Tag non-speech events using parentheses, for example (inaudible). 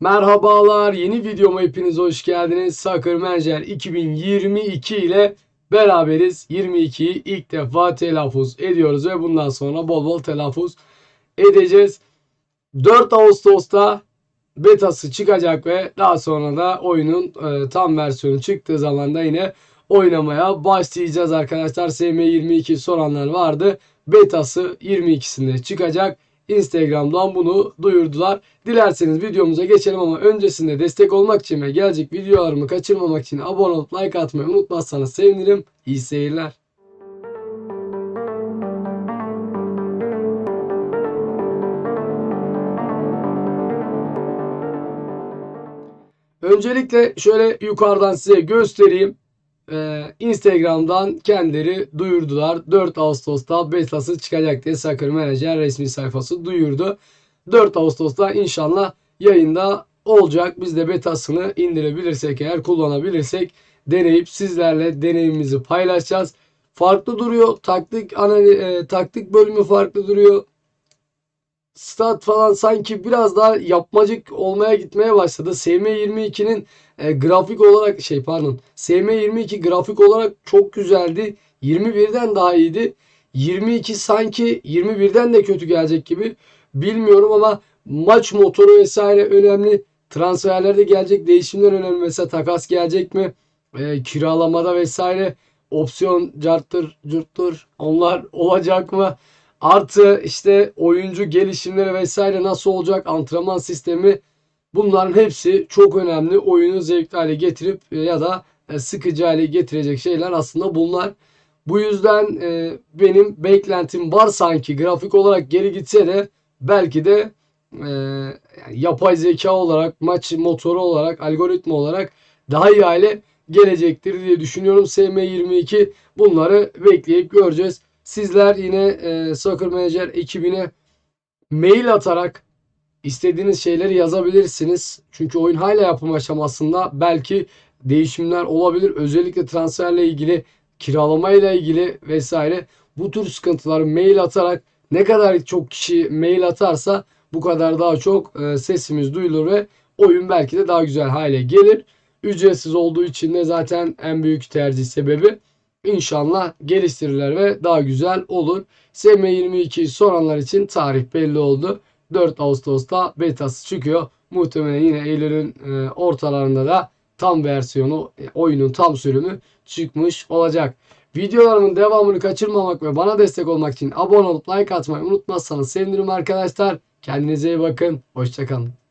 Merhabalar, yeni videoma hepiniz hoş geldiniz. Soccer Manager 2022 ile beraberiz. 22'yi ilk defa telaffuz ediyoruz ve bundan sonra bol bol telaffuz edeceğiz. 4 Ağustos'ta betası çıkacak ve daha sonra da oyunun e, tam versiyonu çıktığı zaman da yine oynamaya başlayacağız arkadaşlar. SM22 soranlar vardı. Betası 22'sinde çıkacak. Instagram'dan bunu duyurdular. Dilerseniz videomuza geçelim ama öncesinde destek olmak için ve gelecek videolarımı kaçırmamak için abone olup like atmayı unutmazsanız sevinirim. İyi seyirler. Öncelikle şöyle yukarıdan size göstereyim. Ee, Instagram'dan kendileri duyurdular. 4 Ağustos'ta betası çıkacak diye Soccer Manager resmi sayfası duyurdu. 4 Ağustos'ta inşallah yayında olacak. Biz de betasını indirebilirsek eğer kullanabilirsek deneyip sizlerle deneyimimizi paylaşacağız. Farklı duruyor. Taktik anali, e, taktik bölümü farklı duruyor. Stat falan sanki biraz daha yapmacık olmaya gitmeye başladı. SM22'nin e, grafik olarak şey pardon SM22 grafik olarak çok güzeldi. 21'den daha iyiydi. 22 sanki 21'den de kötü gelecek gibi. Bilmiyorum ama maç motoru vesaire önemli. Transferlerde gelecek değişimler önemli. Mesela takas gelecek mi? E, kiralamada vesaire opsiyon carttır cırttır onlar (laughs) olacak mı? Artı işte oyuncu gelişimleri vesaire nasıl olacak? Antrenman sistemi bunların hepsi çok önemli. Oyunu zevkli hale getirip ya da e, sıkıcı hale getirecek şeyler aslında bunlar. Bu yüzden e, benim beklentim var sanki grafik olarak geri gitse de belki de e, yapay zeka olarak, maç motoru olarak, algoritma olarak daha iyi hale gelecektir diye düşünüyorum. SM22 bunları bekleyip göreceğiz. Sizler yine e, Soccer Manager ekibine mail atarak istediğiniz şeyleri yazabilirsiniz. Çünkü oyun hala yapım aşamasında belki değişimler olabilir. Özellikle transferle ilgili, kiralamayla ilgili vesaire bu tür sıkıntıları mail atarak ne kadar çok kişi mail atarsa bu kadar daha çok e, sesimiz duyulur ve oyun belki de daha güzel hale gelir. Ücretsiz olduğu için de zaten en büyük tercih sebebi. İnşallah geliştirirler ve daha güzel olur. SM22'yi soranlar için tarih belli oldu. 4 Ağustos'ta betası çıkıyor. Muhtemelen yine Eylül'ün e, ortalarında da tam versiyonu, e, oyunun tam sürümü çıkmış olacak. Videolarımın devamını kaçırmamak ve bana destek olmak için abone olup like atmayı unutmazsanız sevinirim arkadaşlar. Kendinize iyi bakın. Hoşçakalın.